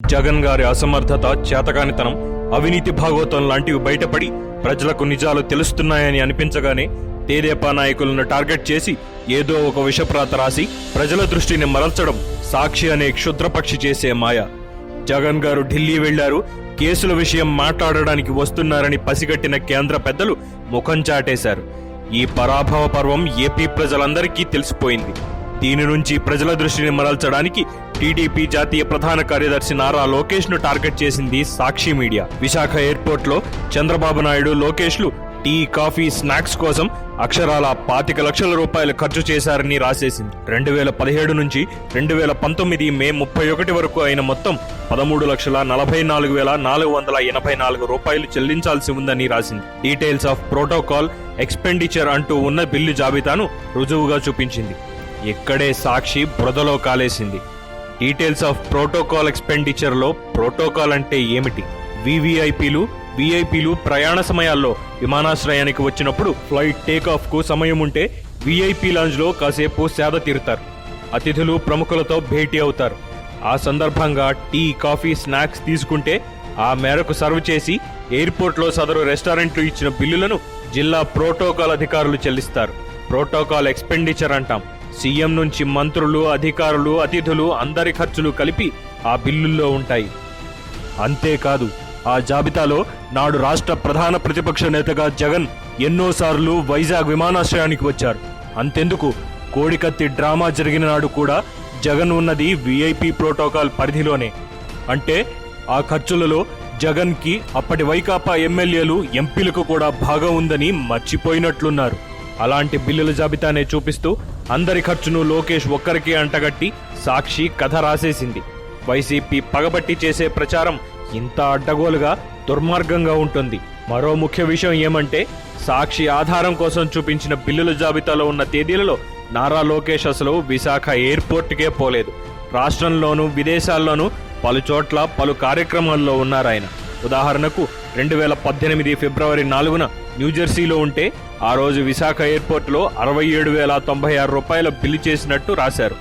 జగన్ గారి అసమర్థత చేతకానితనం అవినీతి భాగోతం లాంటివి బయటపడి ప్రజలకు నిజాలు తెలుస్తున్నాయని అనిపించగానే తేదేపా నాయకులను టార్గెట్ చేసి ఏదో ఒక విషప్రాత రాసి ప్రజల దృష్టిని మరల్చడం సాక్షి అనే క్షుద్రపక్షి చేసే మాయ. జగన్ గారు ఢిల్లీ వెళ్ళారు కేసుల విషయం మాట్లాడడానికి వస్తున్నారని పసిగట్టిన కేంద్ర పెద్దలు ముఖం చాటేశారు. ఈ పరాభవ పర్వం ఏపీ ప్రజలందరికీ తెలిసిపోయింది. దీని నుంచి ప్రజల దృష్టిని మరల్చడానికి టీడీపీ జాతీయ ప్రధాన కార్యదర్శి నారా లోకేష్ను టార్గెట్ చేసింది సాక్షి మీడియా. విశాఖ ఎయిర్పోర్ట్లో చంద్రబాబు నాయుడు లోకేష్లు టీ కాఫీ స్నాక్స్ కోసం అక్షరాల పాతిక లక్షల రూపాయలు ఖర్చు చేశారని రాసేసింది. రెండు వేల పదిహేడు నుంచి రెండు వేల పంతొమ్మిది మే ముప్పై ఒకటి వరకు అయిన మొత్తం పదమూడు లక్షల నలభై నాలుగు వేల నాలుగు వందల ఎనభై నాలుగు రూపాయలు చెల్లించాల్సి ఉందని రాసింది. డీటెయిల్స్ ఆఫ్ ప్రోటోకాల్ ఎక్స్పెండిచర్ అంటూ ఉన్న బిల్లు జాబితాను రుజువుగా చూపించింది. ఇక్కడే సాక్షి బురదలో కాలేసింది. డీటెయిల్స్ ఆఫ్ ప్రోటోకాల్ ఎక్స్పెండిచర్లో ప్రోటోకాల్ అంటే ఏమిటి? వివిఐపీలు విఐపీలు ప్రయాణ సమయాల్లో విమానాశ్రయానికి వచ్చినప్పుడు ఫ్లైట్ టేకాఫ్కు సమయం ఉంటే విఐపీ లాంజ్లో కాసేపు సేద తీరుతారు. అతిథులు ప్రముఖులతో భేటీ అవుతారు. ఆ సందర్భంగా టీ కాఫీ స్నాక్స్ తీసుకుంటే ఆ మేరకు సర్వ్ చేసి ఎయిర్పోర్ట్లో సదరు రెస్టారెంట్లు ఇచ్చిన బిల్లులను జిల్లా ప్రోటోకాల్ అధికారులు చెల్లిస్తారు. ప్రోటోకాల్ ఎక్స్పెండిచర్ అంటాం. సీఎం నుంచి మంత్రులు అధికారులు అతిథులు అందరి ఖర్చులు కలిపి ఆ బిల్లుల్లో ఉంటాయి. అంతేకాదు ఆ జాబితాలో నాడు రాష్ట్ర ప్రధాన ప్రతిపక్ష నేతగా జగన్ ఎన్నోసార్లు వైజాగ్ విమానాశ్రయానికి వచ్చారు. అంతెందుకు కోడికత్తి డ్రామా జరిగిన నాడు కూడా జగన్ ఉన్నది విఐపి ప్రోటోకాల్ పరిధిలోనే. అంటే ఆ ఖర్చులలో జగన్కి అప్పటి వైకాపా ఎమ్మెల్యేలు ఎంపీలకు కూడా భాగం ఉందని మర్చిపోయినట్లున్నారు. అలాంటి బిల్లుల జాబితానే చూపిస్తూ అందరి ఖర్చును లోకేష్ ఒక్కరికి అంటగట్టి సాక్షి కథ రాసేసింది. వైసీపీ పగబట్టి చేసే ప్రచారం ఇంత అడ్డగోలుగా దుర్మార్గంగా ఉంటుంది. మరో ముఖ్య విషయం ఏమంటే సాక్షి ఆధారం కోసం చూపించిన బిల్లుల జాబితాలో ఉన్న తేదీలలో నారా లోకేష్ అసలు విశాఖ ఎయిర్పోర్ట్కే పోలేదు. రాష్ట్రంలోనూ విదేశాల్లోనూ పలు చోట్ల పలు కార్యక్రమాల్లో ఉన్నారాయన. ఉదాహరణకు రెండు వేల పద్దెనిమిది ఫిబ్రవరి నాలుగున న్యూజెర్సీలో ఉంటే ఆ రోజు విశాఖ ఎయిర్పోర్ట్లో అరవై ఏడు వేల తొంభై ఆరు రూపాయల బిల్లు చేసినట్టు రాశారు.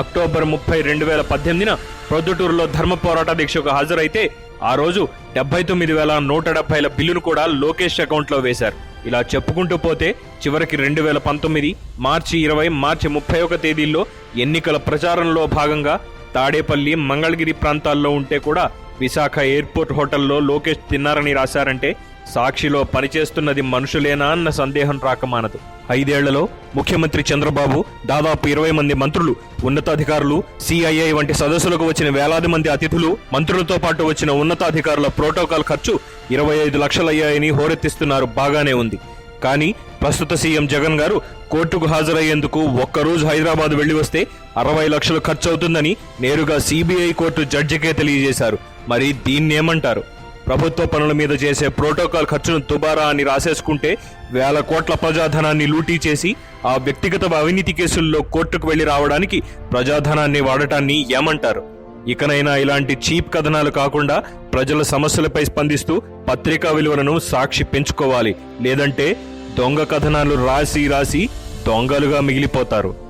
అక్టోబర్ ముప్పై రెండు వేల పద్దెనిమిదిన ప్రొద్దుటూరులో ధర్మ పోరాట దీక్షకు హాజరైతే ఆ రోజు డెబ్బై తొమ్మిది వేల నూట డెబ్బైల బిల్లును కూడా లోకేష్ అకౌంట్లో వేశారు. ఇలా చెప్పుకుంటూ పోతే చివరికి రెండు వేల పంతొమ్మిది మార్చి ఇరవై మార్చి ముప్పై ఒక తేదీల్లో ఎన్నికల ప్రచారంలో భాగంగా తాడేపల్లి మంగళగిరి ప్రాంతాల్లో ఉంటే కూడా విశాఖ ఎయిర్పోర్ట్ హోటల్లో లోకేష్ తిన్నారని రాశారంటే సాక్షిలో పనిచేస్తున్నది మనుషులేనా అన్న సందేహం రాకమానదు ఐదేళ్ళలో ముఖ్యమంత్రి చంద్రబాబు దాదాపు ఇరవై మంది మంత్రులు ఉన్నతాధికారులు సిఐఐ వంటి సదస్సులకు వచ్చిన వేలాది మంది అతిథులు మంత్రులతో పాటు వచ్చిన ఉన్నతాధికారుల ప్రోటోకాల్ ఖర్చు ఇరవై ఐదు లక్షలయ్యాయని హోరెత్తిస్తున్నారు బాగానే ఉంది. కానీ ప్రస్తుత సీఎం జగన్ గారు కోర్టుకు హాజరయ్యేందుకు ఒక్కరోజు హైదరాబాద్ వెళ్ళి వస్తే అరవై లక్షలు ఖర్చు అవుతుందని నేరుగా సిబిఐ కోర్టు జడ్జికే తెలియజేశారు. మరి దీన్నేమంటారు ప్రభుత్వ పనుల మీద చేసే ప్రోటోకాల్ ఖర్చును దుబారా అని రాసేసుకుంటే వేల కోట్ల ప్రజాధనాన్ని లూటీ చేసి ఆ వ్యక్తిగత అవినీతి కేసుల్లో కోర్టుకు వెళ్ళి రావడానికి ప్రజాధనాన్ని వాడటాన్ని ఏమంటారు? ఇకనైనా ఇలాంటి చీప్ కథనాలు కాకుండా ప్రజల సమస్యలపై స్పందిస్తూ పత్రికా విలువలను సాక్షి పెంచుకోవాలి. లేదంటే దొంగ కథనాలు రాసి రాసి దొంగలుగా మిగిలిపోతారు.